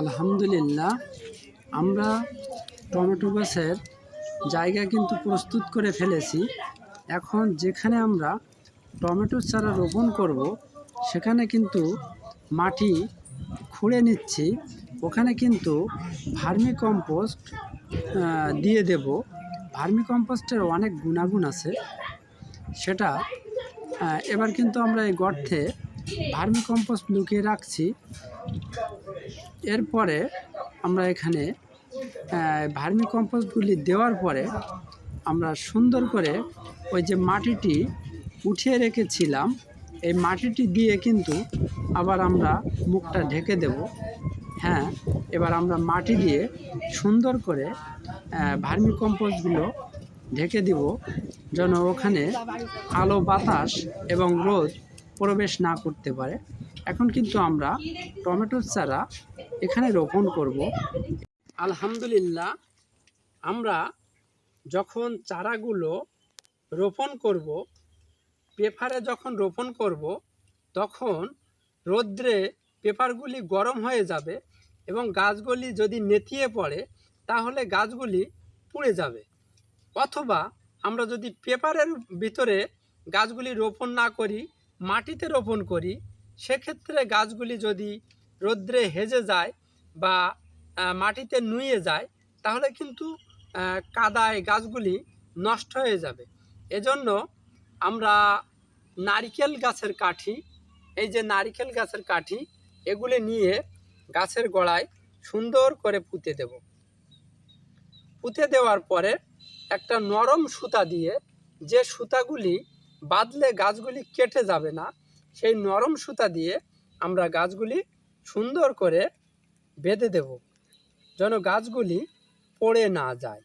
আলহামদুলিল্লাহ, আমরা টমেটো গাছের জায়গা কিন্তু প্রস্তুত করে ফেলেছি। এখন যেখানে আমরা টমেটোর চারা রোপণ করব, সেখানে কিন্তু মাটি খুঁড়ে নিচ্ছি। ওখানে কিন্তু ভার্মি কম্পোস্ট দিয়ে দেব। ভার্মি কম্পোস্টের অনেক গুণাগুণ আছে। সেটা এবার কিন্তু আমরা এই গর্তে ভার্মি কম্পোস্ট লুকিয়ে রাখছি। এরপরে আমরা এখানে ভার্মি কম্পোস্টগুলি দেওয়ার পরে আমরা সুন্দর করে ওই যে মাটিটি উঠিয়ে রেখেছিলাম। এই মাটিটি দিয়ে কিন্তু আবার আমরা মুখটা ঢেকে দেব। হ্যাঁ এবার আমরা মাটি দিয়ে সুন্দর করে ভার্মি কম্পোস্টগুলো ঢেকে দিব। যেন ওখানে আলো, বাতাস এবং রোদ প্রবেশ না করতে পারে, এখন কিন্তু আমরা টমেটোর চারা এখানে রোপণ করব। আলহামদুলিল্লাহ, আমরা যখন চারাগুলো রোপণ করব, পেপারে যখন রোপণ করব, তখন রোদ্রে পেপারগুলি গরম হয়ে যাবে এবং গাছগুলি যদি নেতিয়ে পড়ে, তাহলে গাছগুলি পুড়ে যাবে। অথবা আমরা যদি পেপারের ভিতরে গাছগুলি রোপণ না করি মাটিতে রোপণ করি, সেক্ষেত্রে গাছগুলি যদি রোদ্রে হেজে যায় বা মাটিতে নুয়ে যায়, তাহলে কিন্তু কাদায় গাছগুলি নষ্ট হয়ে যাবে। এজন্য আমরা নারিকেল গাছের কাঠি, এই যে নারিকেল গাছের কাঠি, এগুলি নিয়ে গাছের গোড়ায় সুন্দর করে পুঁতে দেব। পুঁতে দেওয়ার পরে একটা নরম সুতা দিয়ে যে সুতাগুলি বাঁধলে গাছগুলি কেটে যাবে না। সেই নরম সুতা দিয়ে আমরা গাছগুলি সুন্দর করে বেঁধে দেব, যেন গাছগুলি পড়ে না যায়।